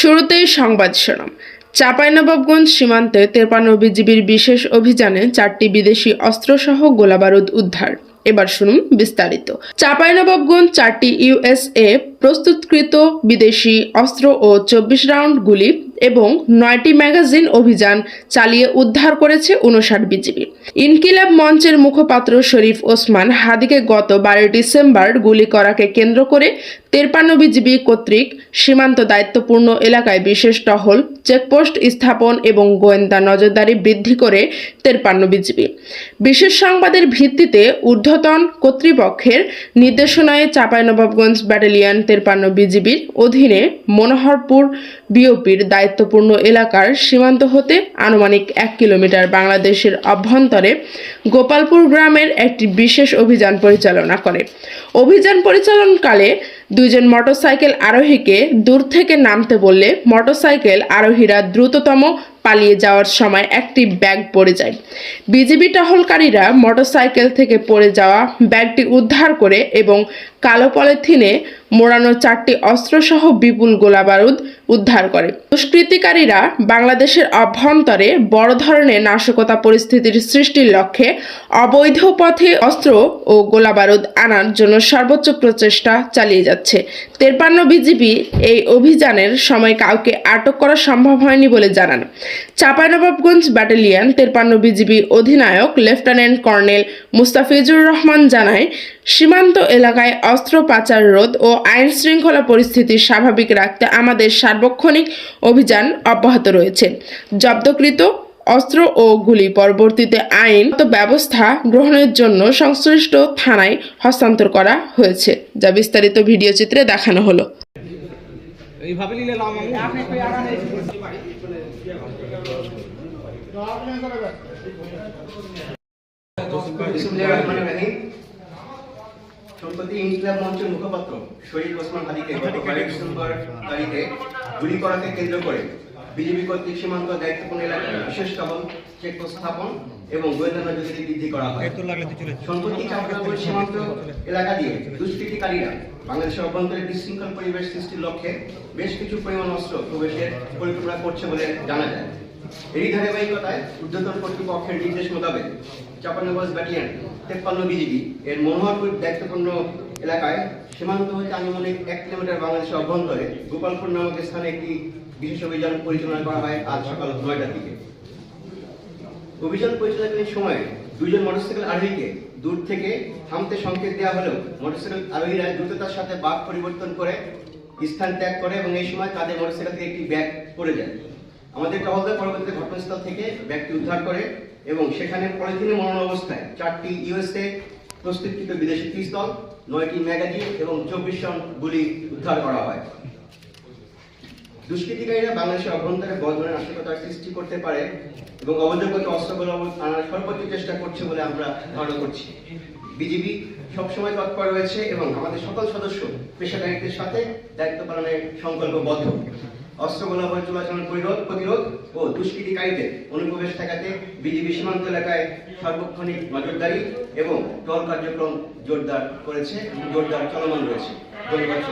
শুরুতেই সংবাদ শিরোনাম। চাঁপাইনবাবগঞ্জ সীমান্তে তেপান্ন বিজিবির বিশেষ অভিযানে চারটি বিদেশি অস্ত্রসহ গোলাবারুদ উদ্ধার। এবার শুনুন বিস্তারিত। চাঁপাইনবাবগঞ্জ চারটি ইউএসএ প্রস্তুতকৃত বিদেশি অস্ত্র ও চব্বিশ রাউন্ড গুলি এবং নয়টি ম্যাগাজিন অভিযান চালিয়ে উদ্ধার করেছে উনষাট বিজিবি। ইনকিলাব মঞ্চের মুখপাত্র শরীফ ওসমান হাদিকে গত বারোই ডিসেম্বর গুলি করাকে কেন্দ্র করে তেরপান্ন বিজিবি কর্তৃক সীমান্ত দায়িত্বপূর্ণ এলাকায় বিশেষ টহল, চেকপোস্ট স্থাপন এবং গোয়েন্দা নজরদারি বৃদ্ধি করে তেরপান্ন বিজিবি। বিশেষ সংবাদের ভিত্তিতে ঊর্ধ্বতন কর্তৃপক্ষের নির্দেশনায় চাঁপাইনবাবগঞ্জ ব্যাটালিয়ন তেরপান্ন বিজিবির অধীনে মনোহরপুর বিওপির দায়িত্বপূর্ণ এলাকার সীমান্ত হতে আনুমানিক এক কিলোমিটার বাংলাদেশের অভ্যন্তরে গোপালপুর গ্রামের একটি বিশেষ অভিযান পরিচালনা করে। অভিযান পরিচালনকালে দুইজন মোটরসাইকেল আরোহীকে দূর থেকে নামতে বললে মোটরসাইকেল আরোহীরা দ্রুততম পালিয়ে যাওয়ার সময় একটি ব্যাগ পড়ে যায়। বিজিবি টহলকারীরা মোটরসাইকেল থেকে পড়ে যাওয়া ব্যাগটি উদ্ধার করে এবং কালো পলিথিনে মোড়ানো চারটি অস্ত্রসহ বিপুল গোলাবারুদ উদ্ধার করে। দুষ্কৃতিকারীরা বাংলাদেশের অভ্যন্তরে বড় ধরনের নাশকতা পরিস্থিতির সৃষ্টির লক্ষ্যে অবৈধ পথে অস্ত্র ও গোলাবারুদ আনার জন্য সর্বোচ্চ প্রচেষ্টা চালিয়ে যাচ্ছে। তেরপান্ন বিজিবি এই অভিযানের সময় কাউকে আটক করা সম্ভব হয়নি বলে জানান। চাঁপাইনবাবগঞ্জ ব্যাটালিয়ন তেরপান্ন বিজিবি অধিনায়ক লেফটেন্যান্ট কর্নেল মুস্তাফিজুর রহমান জানায় সীমান্ত এলাকায় অস্ত্র পাচার রোধ ও আইন শৃঙ্খলা পরিস্থিতি স্বাভাবিক রাখতে আমাদের সার্বক্ষণিক অভিযান অব্যাহত রয়েছে। জব্দকৃত অস্ত্র ও গুলি পরবর্তীতে আইন ব্যবস্থা গ্রহণের জন্য সংশ্লিষ্ট থানায় হস্তান্তর করা হয়েছে। যা বিস্তারিত ভিডিও চিত্রে দেখানো হলো। এইভাবে সম্প্রতি ইনকিলাব মঞ্চের মুখপাত্র শহীদ ওসমান হাদিকে গত বারোই ডিসেম্বর তারিখে গুলি করাকে কেন্দ্র করে বিজেপি কর্তৃক সীমান্ত দায়িত্বপূর্ণ এলাকায় বিশেষ টহল চেকপোস্ট স্থাপন এবং গোয়েন্দা নজরদারি বৃদ্ধি করা হয়। সম্প্রতি চাঁপানগর সীমান্ত এলাকা দিয়ে দুষ্কৃতিকারীরা বাংলাদেশের অভ্যন্তরে বিশৃঙ্খল পরিবেশ সৃষ্টির লক্ষ্যে বেশ কিছু পরিমাণ অস্ত্র প্রবেশের পরিকল্পনা করছে বলে জানা যায়। এই ধারাবাহিকতায় ঊর্ধ্বতন কর্তৃপক্ষের নির্দেশ মোতাবেক ব্যাটালিয়ন, তেপ্পান্ন বিজিবি এর মনোহরপুর দায়িত্বপূর্ণ এলাকায় সীমান্ত হতে আনুমানিক এক কিলোমিটার বাংলাদেশের অভ্যন্তরে গোপালপুর নামক স্থানে একটি বিশেষ অভিযান পরিচালনা করা হয় আজ সকাল নয়টার দিকে। অভিযান পরিচালনাকালীন সময়ে দুইজন মোটরসাইকেল আরোহীকে দূর থেকে থামতে সংকেত দেওয়া হলেও মোটরসাইকেল আরোহীরা দ্রুততার সাথে বাঘ পরিবর্তন করে স্থান ত্যাগ করে এবং এই সময় তাদের মোটরসাইকেল থেকে একটি ব্যাগ পড়ে যায়। আমাদের টহলদার পরবর্তীতে ঘটনাস্থল থেকে ব্যক্তি উদ্ধার করে এবং সেখানে পলিথিনে মরণ অবস্থায় চারটি ইউএসএ প্রস্তুতকৃত বিদেশি পিস্তল, নয়টি ম্যাগাজিন এবং চব্বিশ জন গুলি উদ্ধার করা হয়। দুষ্কৃতিকারীরা বাংলাদেশের অভ্যন্তরে বড় ধরনের সৃষ্টি করতে পারে এবং অবৈধগত অস্ত্রগুলো আনার সর্বোচ্চ চেষ্টা করছে বলে আমরা ধারণা করছি। বিজিবি সবসময় তৎপর রয়েছে এবং আমাদের সকল সদস্য পেশাদারিত্বের সাথে দায়িত্ব পালনে সংকল্পবদ্ধ। অস্ত্র গোলাবারুদ চলাচল পরিরোধ প্রতিরোধ ও দুষ্কৃতিকারীদের অনুপ্রবেশ ঠেকাতে বিজিবি সীমান্ত এলাকায় সার্বক্ষণিক নজরদারি এবং টল কার্যক্রম জোরদার করেছে জোরদার চলমান রয়েছে ধন্যবাদ।